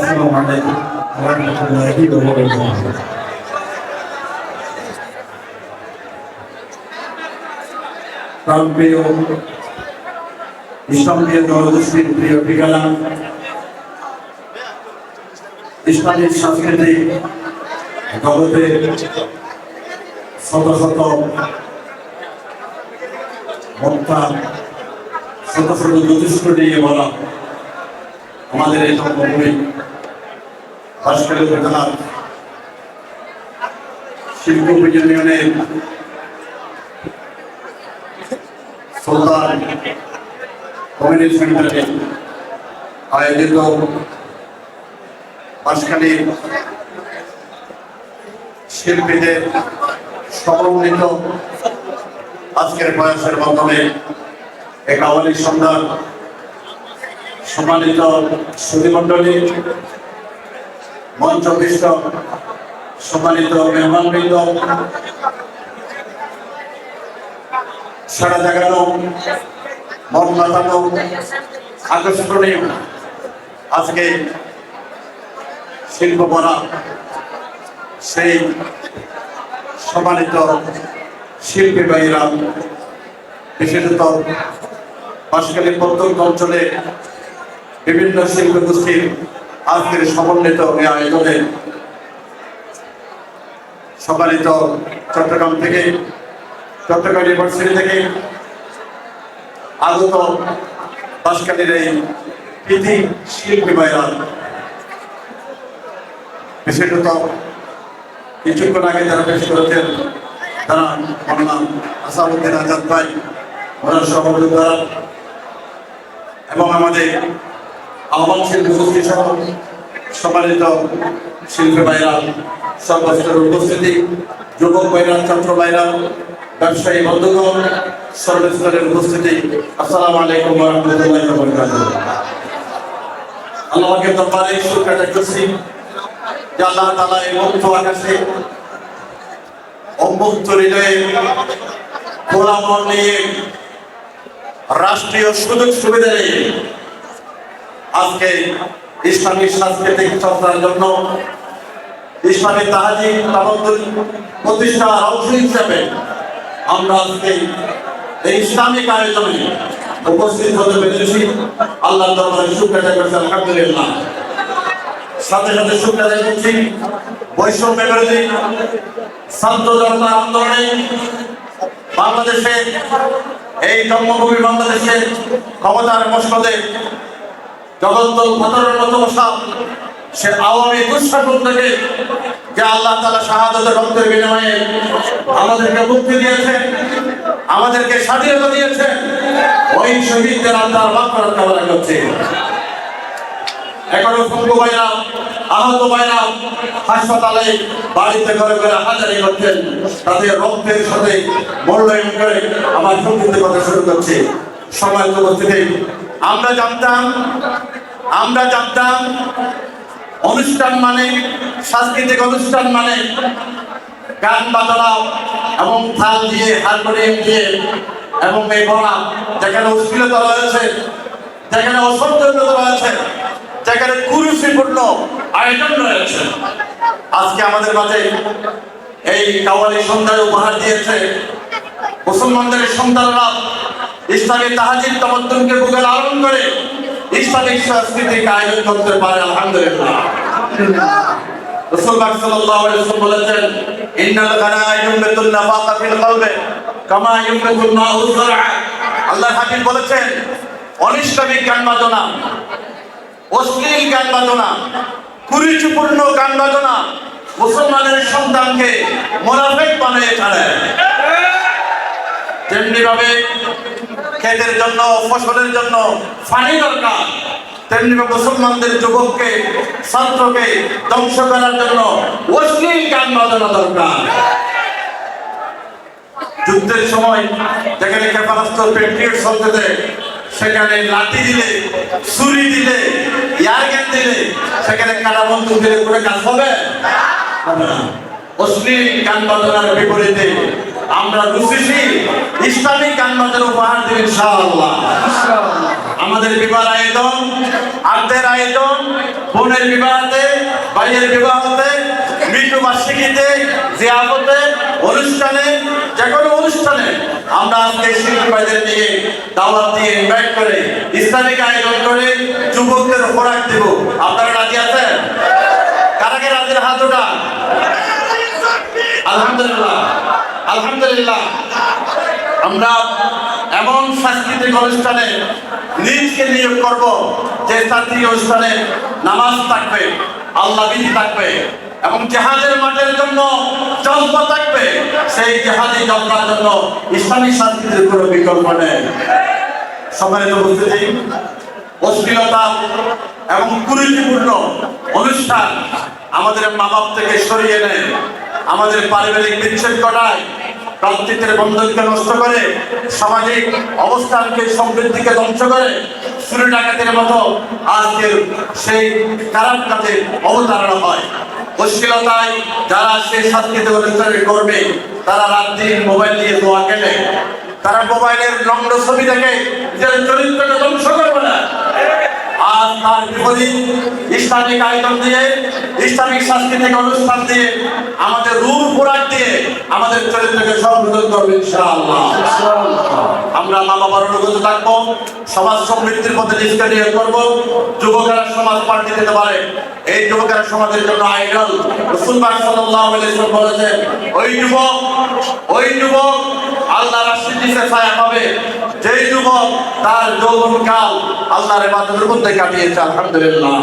আসসালামু আলাইকুম ওয়া রাহমাতুল্লাহি ওয়া বারাকাতুহু প্রাণপ্রিয় আমাদের এই জন্মভূমি হাসপাতাল উপজেলার শিল্প ইউনিয়নের সুলতান কমিউনিটি সেন্টারে আয়োজিত বাঁশখালী শিল্পীদের সমন্বিত আজকের প্রয়াসের মাধ্যমে এক সন্ধান সম্মানিত মঞ্চবিষ্ট সম্মানিত মেহমানবৃন্দ, সারা জাগানো আজকে সেই সম্মানিত শিল্পী ভাইরা বিশেষত বাঁশখালী প্রত্যন্ত অঞ্চলে বিভিন্ন শিল্প গোষ্ঠীর আজকের সমন্বিত আয়োজনে সম্মানিত চট্টগ্রাম থেকে, চট্টগ্রাম ইউনিভার্সিটি থেকে আগত বাসকালীর এই কৃতি শিল্পী ভাইরা বিশেষত কিছুক্ষণ আগে যারা পেশ করেছেন তারা মৌলানা আসাদুদ্দিন আজাদ ভাই, ওনার সহযোগিতা এবং আমাদের আহ্বান শিল্পী গোষ্ঠী সহ সম্মানিত শিল্পী ভাইরা উপস্থিতি, যুবক ভাইরা, ছাত্র ভাইরা, ব্যবসায়ী বন্ধুগণ, সর্বস্তরের উপস্থিতি, আসসালামু আলাইকুম রাহমাতুল্লাহি আল্লাহকে দরবারে শুকর আদায় করছি যে আল্লাহ তাআলা এই মুক্ত আকাশে অমুক্ত হৃদয়ে খোলা মন নিয়ে রাষ্ট্রীয় সুযোগ সুবিধা নিয়ে আজকে ইসলামী সাংস্কৃতিক চর্চার জন্য ইসলামী তাহাজি তাবদ্দুল প্রতিষ্ঠার অংশ হিসেবে আমরা আজকে এই ইসলামিক আয়োজনে উপস্থিত হতে পেরেছি। আল্লাহ দরবারে শুক্রিয়া করছি আলহামদুলিল্লাহ। সাথে সাথে শুক্রিয়া করছি বৈষম্য বিরোধী ছাত্র জনতা আন্দোলনে বাংলাদেশে এই জন্মভূমি বাংলাদেশে ক্ষমতার মসনদে জগদ্দল মতো সে আওয়ামী দুঃশাসন থেকে যে আল্লাহ তালা শাহাদতের রক্তের বিনিময়ে আমাদেরকে মুক্তি দিয়েছেন আমাদেরকে স্বাধীনতা দিয়েছেন ওই শহীদদের আল্লাহর বাক করার কামনা করছে। এখনও আহত হাসপাতালে বাড়িতে ঘরে ঘরে হাজারি করছেন তাদের রক্তের সাথে মূল্যায়ন করে আমার সংক্ষিপ্ত কথা শুরু করছে। সময় উপস্থিতি আমরা জানতাম আমরা জানতাম অনুষ্ঠান মানে সাংস্কৃতিক অনুষ্ঠান মানে গান বাজনা এবং থাল দিয়ে, হারমোনিয়াম দিয়ে এবং এই বলা, যেখানে অশ্লীলতা রয়েছে, যেখানে অসৌন্দর্যতা রয়েছে, যেখানে কুরুষিপূর্ণ আয়োজন রয়েছে। আজকে আমাদের মাঝে এই কাওয়ালি সন্ধ্যায় উপহার দিয়েছে মুসলমানদের সন্তানরা ইসলামী তাহাজির তমদ্দুনকে বুকে লালন করে ইসলামিক সংস্কৃতিক আয়োজন করতে পারে, আলহামদুলিল্লাহ। মুসলমানের সন্তানকে মোনাফেক বানিয়ে ছাড়ে। তেমনি ভাবে ক্ষেতের জন্য, ফসলের জন্য পানি দরকার। তেমনি ভাবে মুসলমানদের যুবককে, ছাত্রকে ধ্বংস করার জন্য অশ্লীল গান বাজানো দরকার। যুদ্ধের সময় যেখানে ক্ষেপণাস্ত্র পেট্রিয়ট চলতেছে সেখানে লাঠি দিলে, ছুরি দিলে ইয়ারগেন দিলে, সেখানে কাটা বন্ধু দিলে কোনো কাজ হবে। অশ্লীল গান বাজনার বিপরীতে আমরা রুচিশীল ইসলামিক বাজনা উপহার দিন ইনশাআল্লাহ। আমাদের বিবাহ আয়োজন আর্থের আয়োজন বোনের বিবাহতে ভাইয়ের বিবাহতে মৃত্যু বার্ষিকীতে জিয়াপতে অনুষ্ঠানে যে কোনো অনুষ্ঠানে আমরা আজকে শিল্পী ভাইদের নিয়ে দাওয়াত দিয়ে ইনভাইট করে ইসলামিক আয়োজন করে যুবকদের খোরাক দেব। আপনারা রাজি আছেন? কারাকে রাজের হাত ওঠা আলহামদুলিল্লাহ। আলহামদুলিল্লাহ। আমরা এমন সাংস্কৃতিক অনুষ্ঠানে নিজকে নিয়োগ করব যে সাংস্কৃতিক অনুষ্ঠানে নামাজ থাকবে, আল্লাহ বিধি থাকবে এবং জাহাজের মাঠের জন্য জলপা থাকবে। সেই জাহাজি জলপার জন্য ইসলামী সংস্কৃতির কোনো বিকল্প নেই। অশ্লীলতা এবং কুরুচিপূর্ণ অনুষ্ঠান আমাদের মা বাপ থেকে সরিয়ে নেয়। আমাদের পারিবারিক বিচ্ছেদ ঘটায়। প্রান্তিকের বন্ধনকে নষ্ট করে, সামাজিক অবস্থানকে সমৃদ্ধিকে ধ্বংস করে, চুরি ডাকাতের মতো আজকের সেই খারাপ কাজে অবতারণা হয়। অশ্লীলতায় যারা সেই সাংস্কৃতিক অনুষ্ঠানের করবে, তারা রাত্রি মোবাইল দিয়ে দোয়া কেনে। তারা মোবাইলের নম্র ছবি দেখে নিজের চরিত্রকে ধ্বংস করবে না। আর তার বিপরীত ইসলামিক আয়োজন দিয়ে, ইসলামিক সাংস্কৃতিক অনুষ্ঠান দিয়ে, আমাদের রূপ পোড়াক দিয়ে আমাদের চরিত্রকে সংশোধন করবে ইনশাআল্লাহ। আমরা মা বাবার অনুগত থাকব, সমাজ সমৃদ্ধির পথে নিজকে নিয়ে করব, যুবকেরা সমাজ পাল্টে দিতে পারে। এই যুবকেরা সমাজের জন্য আইডল। রসুল পাক সাল্লাল্লাহু আলাইহি ওয়াসাল্লাম বলেছেন, ওই যুবক ওই যুবক আল্লাহ রাশিদ ছায়া পাবে। যেই যুবক তার যৌবনকাল আল্লাহর ইবাদতের মধ্যে কাটিয়েছে আলহামদুলিল্লাহ।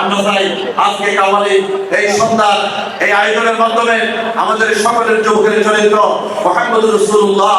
আমরা চাই আজকে কামালি এই সন্ধ্যার এই আয়োজনের মাধ্যমে আমাদের সকলের যুবকের চরিত্র মোহাম্মদ রসুল্লাহ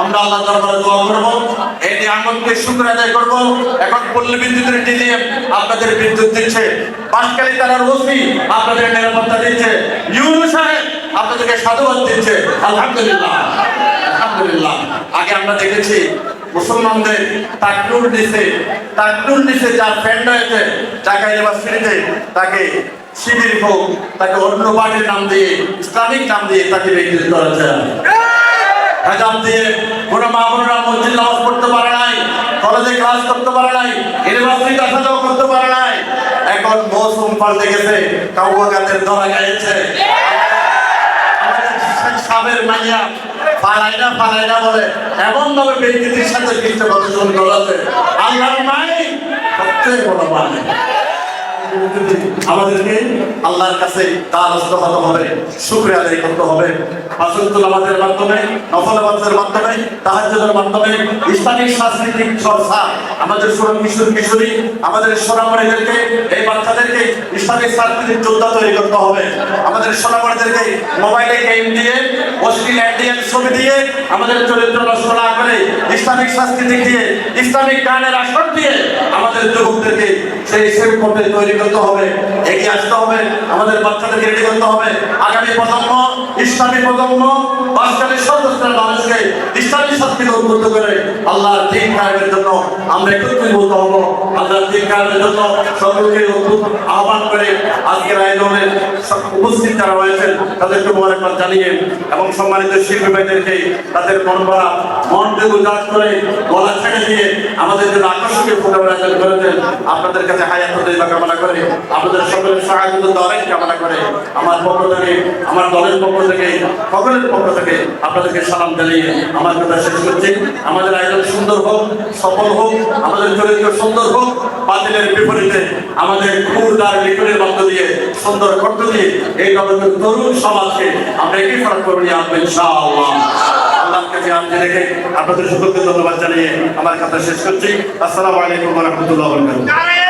আমরা আল্লাহ দরবারে দোয়া করব। এই নিয়ামতকে শুকর আদায় করব। এখন পল্লী বিদ্যুতের ডিজিএম আপনাদের বিদ্যুৎ দিচ্ছে। বাসকালী তারার ওসি আপনাদের নিরাপত্তা দিচ্ছে। ইউনু সাহেব আপনাদেরকে সাধুবাদ দিচ্ছে। আলহামদুলিল্লাহ। আলহামদুলিল্লাহ। আগে আমরা দেখেছি মুসলমানদের তাকনুর নিচে তাকনুর নিচে যার ফ্যান্ড হয়েছে ঢাকা ইউনিভার্সিটিতে তাকে শিবির হোক, তাকে অন্য পার্টির নাম দিয়ে, ইসলামিক নাম দিয়ে তাকে বিকৃত করেছে দিয়ে কোনো মা বোনেরা মসজিদ নামাজ পড়তে পারে নাই, কলেজে ক্লাস করতে পারে নাই ইউনিভার্সিটি আসা যাওয়া করতে পারে নাই। এখন মৌসুম পাল্টে গেছে কাউয়া গাছের ধরা গাইছে সাবের মাইয়া পালাই না পালাই না বলে এমন ভাবে সাথে বিচ্ছে প্রদর্শন করাতে আল্লাহর মাই সবচেয়ে বড় মানে আমাদেরকে আল্লাহর কাছে হবে আদায় করতে হবে। মাধ্যমে মাধ্যমে মাধ্যমে, ইসলামিক সাংস্কৃতিক চর্চা, আমাদের সুরম কিশোর কিশোরী আমাদের সোনামণিদেরকে, এই বাচ্চাদেরকে ইসলামিক সাংস্কৃতিক যোদ্ধা তৈরি করতে হবে। আমাদের সোনামণিদেরকে মোবাইলে গেম দিয়ে, অশ্লীল ইন্ডিয়ান ছবি দিয়ে, আমাদের চরিত্র নষ্ট না করে ইসলামিক সংস্কৃতি দিয়ে, ইসলামিক গানের আসর দিয়ে আমাদের যুবকদেরকে সেই পথে তৈরি করতে হবে এগিয়ে আসতে হবে আমাদের বাচ্চাদেরকে রেডি করতে হবে। আগামী প্রজন্ম ইসলামী প্রজন্ম সংস্কৃতি উদ্বুদ্ধ করে আল্লাহর দিন কায়েমের জন্য আমরা একত্রীভূত হব। আল্লাহর দিন কায়েমের জন্য সকলকে আহ্বান করে আজকের আয়োজনে সব উপস্থিত যারা রয়েছেন, তাদেরকে মোবারকবাদ জানিয়ে এবং সম্মানিত শিল্পী ভাইদেরকে তাদের মন ভরা মনকে উজাড় করে গলা ছেড়ে দিয়ে আমাদের জন্য আকর্ষণীয় প্রোগ্রাম আয়োজন করেছেন, আপনাদের কাছে হায়াত দৈবা কামনা করে, আপনাদের সকলের সহায়তা দলের কামনা করে আমার পক্ষ থেকে, আমার দলের পক্ষ থেকে, সকলের পক্ষ থেকে আপনাদেরকে সালাম জানিয়ে আমার কথা শেষ করছি। আমাদের আয়োজন সুন্দর হোক, সফল হোক, আমাদের চরিত্র সুন্দর হোক, বাতিলের বিপরীতে আমাদের খুরদার লিখনের মধ্য দিয়ে সুন্দর কণ্ঠ দিয়ে এই নগরের তরুণ সমাজকে আমরা একই ফরক করে নিয়ে আসব ইনশাআল্লাহ। আমি রেখে আপনাদের সকলকে ধন্যবাদ জানিয়ে আমার কথা শেষ করছি। আসসালামু আলাইকুম রাহমাতুল্লাহি